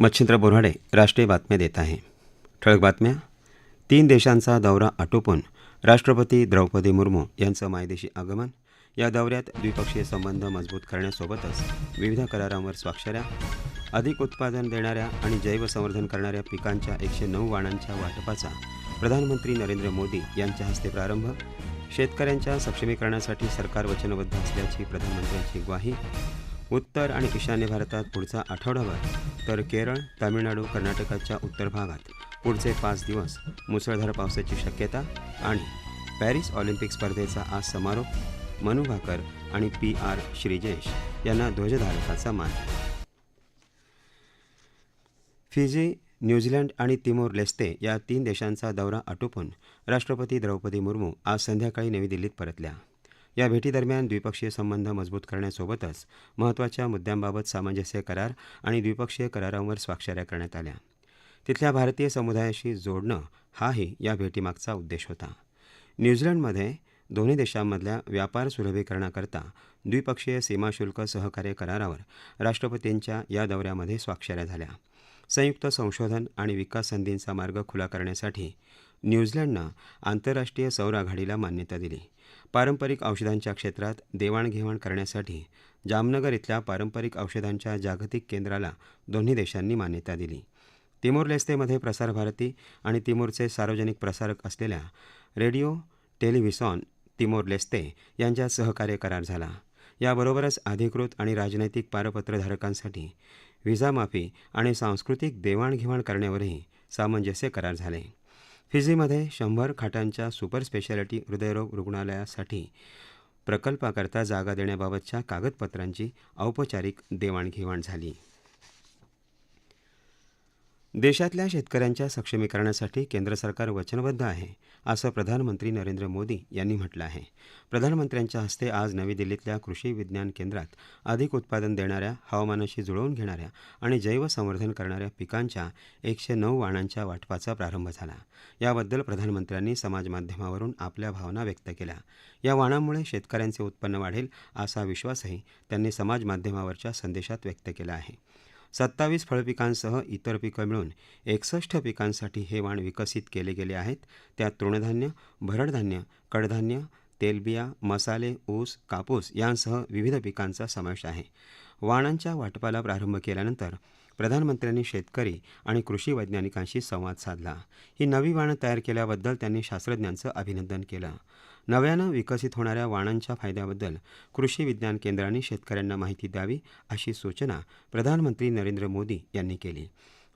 मच्छिंद्र बोऱ्हाडे राष्ट्रीय बातम्या देत आहे. ठळक बातम्या. तीन देशांचा दौरा आटोपून राष्ट्रपती द्रौपदी मुर्मू यांचं मायदेशी आगमन. या दौऱ्यात द्विपक्षीय संबंध मजबूत करण्यासोबतच विविध करारांवर स्वाक्षऱ्या अधिक उत्पादन देणाऱ्या आणि जैवसंवर्धन करणाऱ्या पिकांच्या एकशे नऊ वाणांच्या वाटपाचा प्रधानमंत्री नरेंद्र मोदी यांच्या हस्ते प्रारंभ. शेतकऱ्यांच्या सक्षमीकरणासाठी सरकार वचनबद्ध असल्याची प्रधानमंत्र्यांची ग्वाही. उत्तर आणि ईशान्य भारतात पुढचा आठवडाभर तर केरळ तामिळनाडू कर्नाटकाच्या उत्तर भागात पुढचे पाच दिवस मुसळधार पावसाची शक्यता आणि पॅरिस ऑलिम्पिक स्पर्धेचा आज समारोप मनु भाकर आणि पी आर श्रीजेश यांना ध्वजधारकाचा मान. फिजी न्यूझीलंड आणि तिमोर लेस्ते या तीन देशांचा दौरा आटोपून राष्ट्रपती द्रौपदी मुर्मू आज संध्याकाळी नवी दिल्लीत परतल्या. या भेटीदरम्यान द्विपक्षीय संबंध मजबूत करण्यासोबतच महत्त्वाच्या मुद्द्यांबाबत सामंजस्य करार आणि द्विपक्षीय करारांवर स्वाक्षऱ्या करण्यात आल्या. तिथल्या भारतीय समुदायाशी जोडणं हाही या भेटीमागचा उद्देश होता. न्यूझीलंडमध्ये दोन्ही देशांमधल्या व्यापार सुलभीकरणाकरता द्विपक्षीय सीमाशुल्क सहकार्य करारावर राष्ट्रपतींच्या या दौऱ्यामध्ये स्वाक्षऱ्या झाल्या. संयुक्त संशोधन आणि विकास संधींचा मार्ग खुला करण्यासाठी न्यूझीलंडनं आंतरराष्ट्रीय सौर आघाडीला मान्यता दिली. पारंपरिक औषधांच्या क्षेत्रात देवाणघेवाण करण्यासाठी जामनगर इथल्या पारंपरिक औषधांच्या जागतिक केंद्राला दोन्ही देशांनी मान्यता दिली. तिमोर लेस्तेमध्ये प्रसारभारती आणि तिमोरचे सार्वजनिक प्रसारक असलेल्या रेडिओ टेलिव्हिसॉन तिमोर लेस्ते यांच्यात सहकार्य करार झाला. याबरोबरच अधिकृत आणि राजनैतिक पारपत्रधारकांसाठी व्हिसा माफी आणि सांस्कृतिक देवाणघेवाण करण्यावरही सामंजस्य करार झाले. फिजीमध्ये शंभर खाटांच्या सुपर स्पेशालिटी हृदयरोग रुग्णालयासाठी प्रकल्पाकरता जागा देण्याबाबतच्या कागदपत्रांची औपचारिक देवाणघेवाण झाली. देशातल्या शेतकऱ्यांच्या सक्षमीकरणासाठी केंद्र सरकार वचनबद्ध आहे असं प्रधानमंत्री नरेंद्र मोदी यांनी म्हटलं आहे. प्रधानमंत्र्यांच्या हस्ते आज नवी दिल्लीतल्या कृषी विज्ञान केंद्रात अधिक उत्पादन देणाऱ्या हवामानाशी जुळवून घेणाऱ्या आणि जैवसंवर्धन करणाऱ्या पिकांच्या एकशे नऊ वाणांच्या वाटपाचा प्रारंभ झाला. याबद्दल प्रधानमंत्र्यांनी समाजमाध्यमावरून आपल्या भावना व्यक्त केल्या. या वाणांमुळे शेतकऱ्यांचे उत्पन्न वाढेल असा विश्वासही त्यांनी समाजमाध्यमावरच्या संदेशात व्यक्त केला आहे. सत्तावीस फळपिकांसह इतर पिकं मिळून एकसष्ट पिकांसाठी हे वाण विकसित केले गेले आहेत. त्यात तृणधान्य भरडधान्य कडधान्य तेलबिया मसाले ऊस कापूस यांसह विविध पिकांचा समावेश आहे. वाणांच्या वाटपाला प्रारंभ केल्यानंतर प्रधानमंत्र्यांनी शेतकरी आणि कृषी वैज्ञानिकांशी संवाद साधला. ही नवी वाणं तयार केल्याबद्दल त्यांनी शास्त्रज्ञांचं अभिनंदन केलं. नव्यानं विकसित होणाऱ्या वाणांच्या फायद्याबद्दल कृषी विज्ञान केंद्रांनी शेतकऱ्यांना माहिती द्यावी अशी सूचना प्रधानमंत्री नरेंद्र मोदी यांनी केली.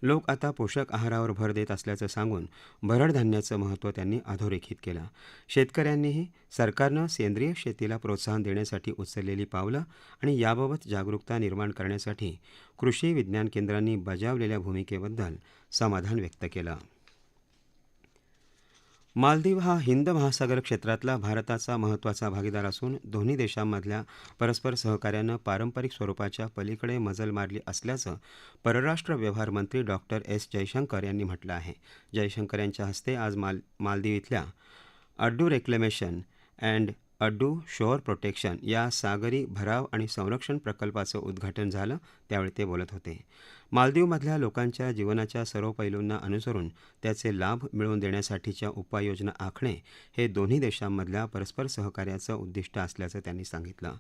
लोक आता पोषक आहारावर भर देत असल्याचं सांगून भरड धान्याचं महत्त्व त्यांनी अधोरेखित केलं. शेतकऱ्यांनीही सरकारनं सेंद्रिय शेतीला प्रोत्साहन देण्यासाठी उचललेली पावलं आणि याबाबत जागरूकता निर्माण करण्यासाठी कृषी विज्ञान केंद्रांनी बजावलेल्या भूमिकेबद्दल समाधान व्यक्त केलं. मालदीव हा हिंद महासागर क्षेत्रातला भारताचा महत्त्वाचा भागीदार असून दोन्ही देशांमधल्या परस्पर सहकार्यानं पारंपरिक स्वरूपाच्या पलीकडे मजल मारली असल्याचं परराष्ट्र व्यवहार मंत्री डॉक्टर एस जयशंकर यांनी म्हटलं आहे. जयशंकर यांच्या हस्ते आज माल मालदीव इथल्या Addu reclamation and Addu shore protection या सागरी भराव आणि संरक्षण प्रकल्पाचं उद्घाटन झालं त्यावेळी ते बोलत होते. मालदीवमधल्या लोकांच्या जीवनाच्या सर्व पैलूंना अनुसरून त्याचे लाभ मिळवून देण्यासाठीच्या उपाययोजना आखणे हे दोन्ही देशांमधल्या परस्पर सहकार्याचं उद्दिष्ट असल्याचं त्यांनी सांगितलं.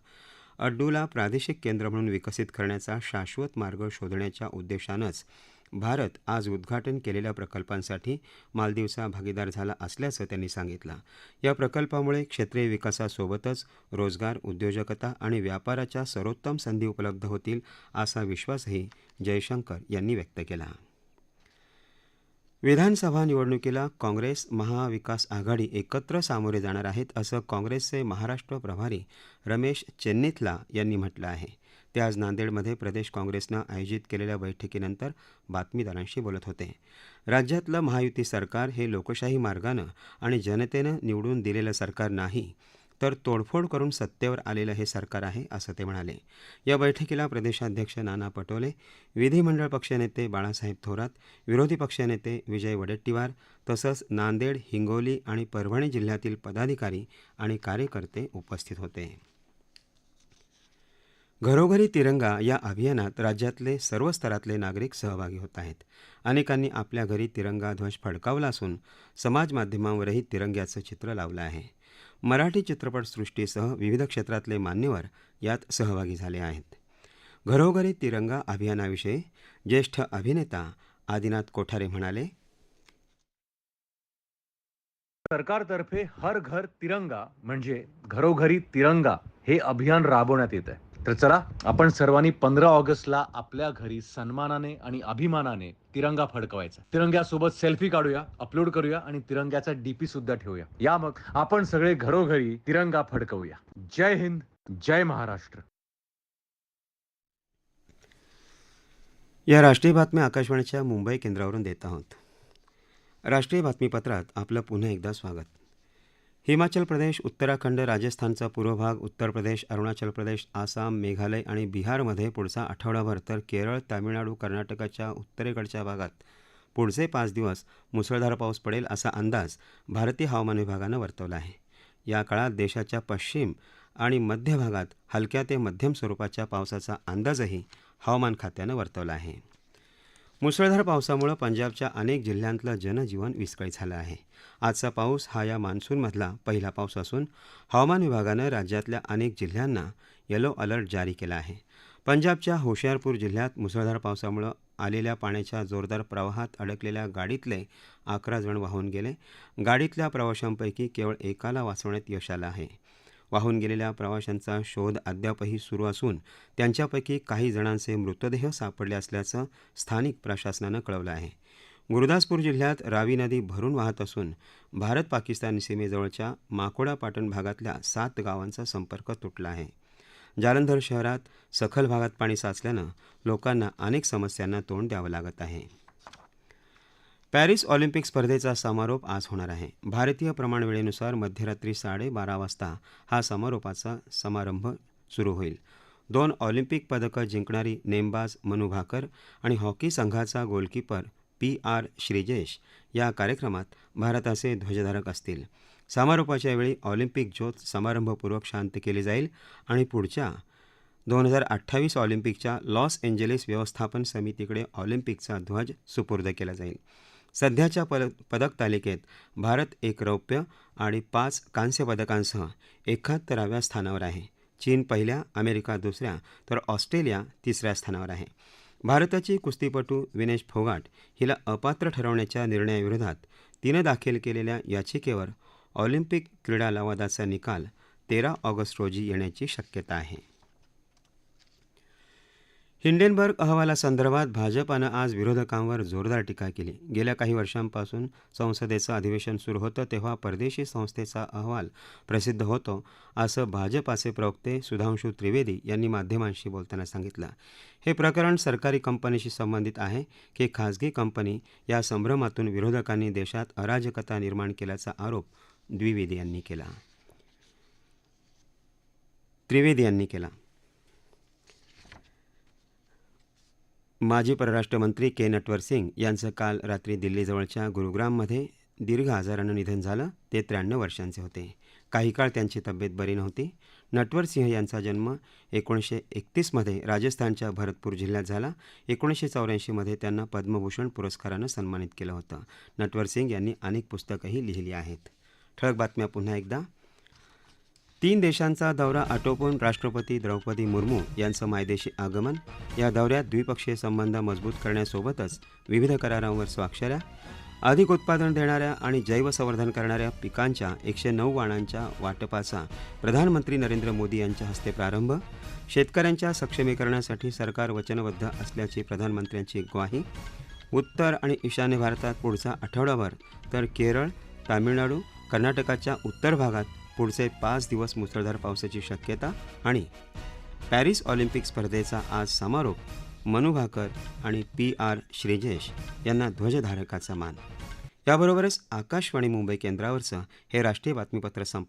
अड्डूला प्रादेशिक केंद्र म्हणून विकसित करण्याचा शाश्वत मार्ग शोधण्याच्या उद्देशानंच भारत आज उद्घाटन केलेल्या प्रकल्पांसाठी मालदीवचा भागीदार झाला असल्याचं त्यांनी सांगितलं. या प्रकल्पामुळे क्षेत्रीय विकासासोबतच रोजगार उद्योजकता आणि व्यापाराच्या सर्वोत्तम संधी उपलब्ध होतील असा विश्वासही जयशंकर यांनी व्यक्त केला. विधानसभा निवडणुकीला काँग्रेस महाविकास आघाडी एकत्र सामोरे जाणार आहेत असं काँग्रेसचे महाराष्ट्र प्रभारी रमेश चेन्नीथला यांनी म्हटलं आहे. ते आज नांदेडमध्ये प्रदेश काँग्रेसनं आयोजित केलेल्या बैठकीनंतर बातमीदारांशी बोलत होते. राज्यातलं महायुती सरकार हे लोकशाही मार्गानं आणि जनतेनं निवडून दिलेलं सरकार नाही तर तोडफोड करून सत्तेवर आलेलं हे सरकार आहे असं ते म्हणाले. या बैठकीला प्रदेशाध्यक्ष नाना पटोले विधिमंडळ पक्षनेते बाळासाहेब थोरात विरोधी पक्षनेते विजय वडेट्टीवार तसंच नांदेड हिंगोली आणि परभणी जिल्ह्यातील पदाधिकारी आणि कार्यकर्ते उपस्थित होते. घरोघरी तिरंगा या अभियानात राज्यातले सर्व स्तरातले नागरिक सहभागी होत आहेत. अनेकांनी आपल्या घरी तिरंगा ध्वज फडकावला असून समाज माध्यमांवरही तिरंग्याचं चित्र लावलं आहे. मराठी चित्रपटसृष्टीसह विविध क्षेत्रातले मान्यवर यात सहभागी झाले आहेत. घरोघरी तिरंगा अभियानाविषयी ज्येष्ठ अभिनेता आदिनाथ कोठारे म्हणाले सरकारतर्फे हर घर तिरंगा म्हणजे घरोघरी तिरंगा हे अभियान राबवण्यात येत आहे तर चला आपण सर्वांनी पंधरा ऑगस्टला आपल्या घरी सन्मानाने आणि अभिमानाने तिरंगा फडकवायचा. तिरंग्यासोबत सेल्फी काढूया अपलोड करूया आणि तिरंग्याचा डीपी सुद्धा ठेवूया. या मग आपण सगळे घरोघरी तिरंगा फडकवूया. जय हिंद जय महाराष्ट्र. या राष्ट्रीय बातम्या आकाशवाणीच्या मुंबई केंद्रावरून देत आहोत. राष्ट्रीय बातमीपत्रात आपलं पुन्हा एकदा स्वागत. हिमाचल प्रदेश उत्तराखंड राजस्थानचा पूर्व भाग उत्तर प्रदेश अरुणाचल प्रदेश आसाम मेघालय आणि बिहारमध्ये पुढचा आठवडाभर तर केरळ तामिळनाडू कर्नाटकाच्या उत्तरेकडच्या भागात. पुढचे पाच दिवस मुसळधार पाऊस पडेल असा अंदाज भारतीय हवामान विभागानं वर्तवला आहे. या काळात देशाच्या पश्चिम आणि मध्य भागात हलक्या ते मध्यम स्वरूपाच्या पावसाचा अंदाजही हवामान खात्यानं वर्तवला आहे. मुसळधार पावसामुळे पंजाबच्या अनेक जिल्ह्यांतलं जनजीवन विस्कळीत झालं आहे. आजचा पाऊस हा या मान्सूनमधला पहिला पाऊस असून हवामान विभागानं राज्यातल्या अनेक जिल्ह्यांना येलो अलर्ट जारी केला आहे. पंजाबच्या होशियारपूर जिल्ह्यात मुसळधार पावसामुळे आलेल्या पाण्याच्या जोरदार प्रवाहात अडकलेल्या गाडीतले अकरा जण वाहून गेले. गाडीतल्या प्रवाशांपैकी केवळ एकाला वाचवण्यात यश आलं आहे. वाहून गेलेल्या प्रवाशांचा शोध अद्यापही सुरू असून त्यांच्यापैकी काही जणांचे मृतदेह सापडले असल्याचं स्थानिक प्रशासनानं कळवलं आहे. गुरुदासपूर जिल्ह्यात रावी नदी भरून वाहत असून भारत पाकिस्तान सीमेजवळच्या माकोडा पाटण भागातल्या सात गावांचा संपर्क तुटला आहे. जालंधर शहरात सखल भागात पाणी साचल्यानं लोकांना अनेक समस्यांना तोंड द्यावं लागत आहे. पॅरिस ऑलिम्पिक स्पर्धेचा समारोप आज होणार आहे. भारतीय प्रमाणवेळेनुसार मध्यरात्री साडेबारा वाजता हा समारोपाचा समारंभ सुरू होईल. दोन ऑलिम्पिक पदकं जिंकणारी नेमबाज मनु भाकर आणि हॉकी संघाचा गोलकीपर पी आर श्रीजेश या कार्यक्रमात भारताचे ध्वजधारक असतील. समारोपाच्या वेळी ऑलिम्पिक ज्योत समारंभपूर्वक शांत केली जाईल आणि पुढच्या दोन हजार अठ्ठावीस ऑलिम्पिकच्या लॉस एंजेलिस व्यवस्थापन समितीकडे ऑलिम्पिकचा ध्वज सुपूर्द केला जाईल. सध्याच्या पद पदक तालिकेत भारत एक रौप्य आणि पाच कांस्य पदकांसह एकाहत्तराव्या स्थानावर आहे. चीन पहिल्या अमेरिका दुसऱ्या तर ऑस्ट्रेलिया तिसऱ्या स्थानावर आहे. भारताची कुस्तीपटू विनेश फोगाट हिला अपात्र ठरवण्याच्या निर्णयाविरोधात तिनं दाखल केलेल्या याचिकेवर ऑलिम्पिक क्रीडा लवादाचा निकाल तेरा ऑगस्ट रोजी येण्याची शक्यता आहे. हिंडेनबर्ग अहवालासंदर्भात भाजपानं आज विरोधकांवर जोरदार टीका केली. गेल्या काही वर्षांपासून संसदेचं अधिवेशन सुरू होतं तेव्हा परदेशी संस्थेचा अहवाल प्रसिद्ध होतो असं भाजपाचे प्रवक्ते सुधांशू त्रिवेदी यांनी माध्यमांशी बोलताना सांगितलं. हे प्रकरण सरकारी कंपनीशी संबंधित आहे की खाजगी कंपनी या संभ्रमातून विरोधकांनी देशात अराजकता निर्माण केल्याचा आरोप द्विवेदी यांनी केला. त्रिवेदी यांनी केला. माजी परराष्ट्र मंत्री के नटवर सिंग यांचं काल रात्री दिल्लीजवळच्या गुरुग्राममध्ये दीर्घ आजारानं निधन झालं ते त्र्याण्णव वर्षांचे होते. काही काळ त्यांची तब्येत बरी नव्हती. नटवर सिंह यांचा जन्म एकोणीसशे एकतीसमध्ये राजस्थानच्या भरतपूर जिल्ह्यात झाला. एकोणीसशे चौऱ्याऐंशीमध्ये त्यांना पद्मभूषण पुरस्कारानं सन्मानित केलं होतं. नटवर सिंग यांनी अनेक पुस्तकंही लिहिली आहेत. ठळक बातम्या पुन्हा एकदा. तीन देशांचा दौरा आटोपून राष्ट्रपती द्रौपदी मुर्मू यांचं मायदेशी आगमन. या दौऱ्यात द्विपक्षीय संबंध मजबूत करण्यासोबतच विविध करारांवर स्वाक्षऱ्या अधिक उत्पादन देणाऱ्या आणि जैवसंवर्धन करणाऱ्या पिकांच्या एकशे नऊ वाणांच्या वाटपाचा प्रधानमंत्री नरेंद्र मोदी यांच्या हस्ते प्रारंभ. शेतकऱ्यांच्या सक्षमीकरणासाठी सरकार वचनबद्ध असल्याची प्रधानमंत्र्यांची ग्वाही. उत्तर आणि ईशान्य भारतात पुढचा आठवडाभर तर केरळ तामिळनाडू कर्नाटकाच्या उत्तर भागात पुढचे पाच दिवस मुसळधार पावसाची शक्यता आणि पॅरिस ऑलिम्पिक स्पर्धेचा आज समारोप मनु भाकर आणि पी आर श्रीजेश यांना ध्वजधारकाचा मान. याबरोबरच आकाशवाणी मुंबई केंद्रावरचं हे राष्ट्रीय बातमीपत्र संपलं.